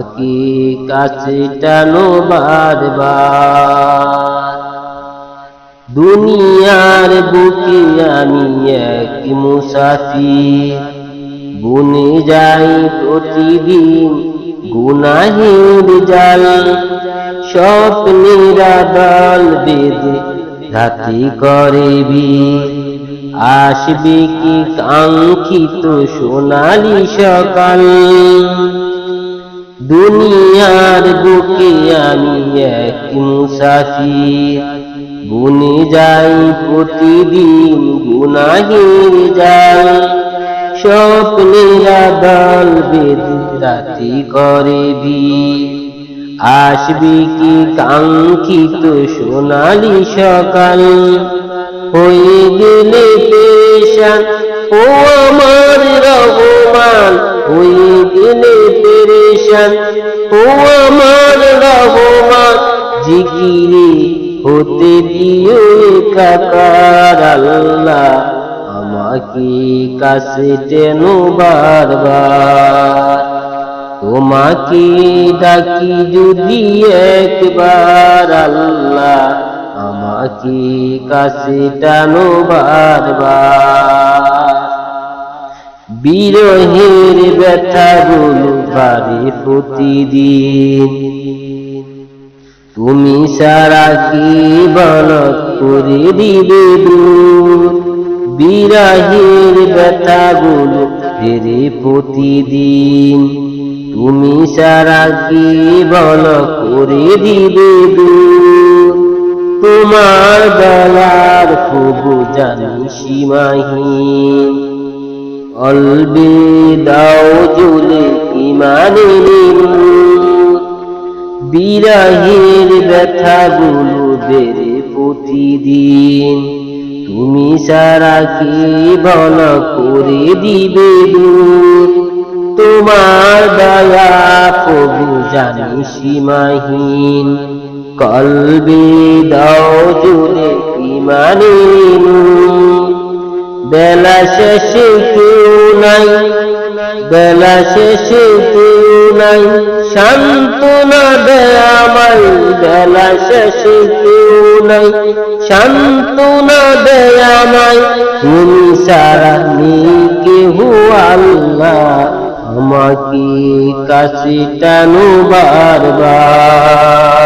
আমাকে কাছে টানো বারবার দুনিয়ার বুকে আমি এক মুসাফির। বুনে যাই প্রতিদিন গুনাহের জাল। স্বপ্নেরা দল বেঁধে রাতি করে বীর। আসবে কি কাঙ্ক্ষিত সোনালি সকাল? দুনিয়ার বুকে আমি এক মুসাফির। বুনে যাই, প্রতিদিন গুনাহের যাই। স্বপ্নেরা দল বেদ রাতি করে দি আসবে কি কাঙ্ক্ষিত সোনালি সকাল? হয়ে গেলে পেশান ও পেরেশান ও আমার রহমান জিকিরে হতে দিও একাকার আল্লাহ, আমাকে কাছে টেনো বারবার। তোমাকে ডাকি যদি একবার আল্লাহ, আমাকে কাছে টানো বারবার। বিরহের ব্যথা বাড়ে প্রতিদিন। তুমি সারা কি বল করে দিবে দূর বিরহের ব্যথা গুলো ফেরে প্রতিদিন। তুমি সারা কি বল করে দিবে তোমার দলার খুব জানি সীমাহীন। অলবে দাও জুলে ইমানের বিরাহের ব্যথাগুলো বেড়ে প্রতিদিন। তুমি সারা কি বল করে দিবে দূর তোমার দয়া প্রভু জানি সীমাহীন। কলবে দাও জুড়ে ইমানের বেলা শেষে কেউ নাই, বেলা শেষে কেউ নাই, সান্ত্বনা দেয় আমায়, বেলা শেষে কেউ নাই, সান্ত্বনা দেয় আমায়, তুমি সারা আমাকে কাছে টানো বারবার।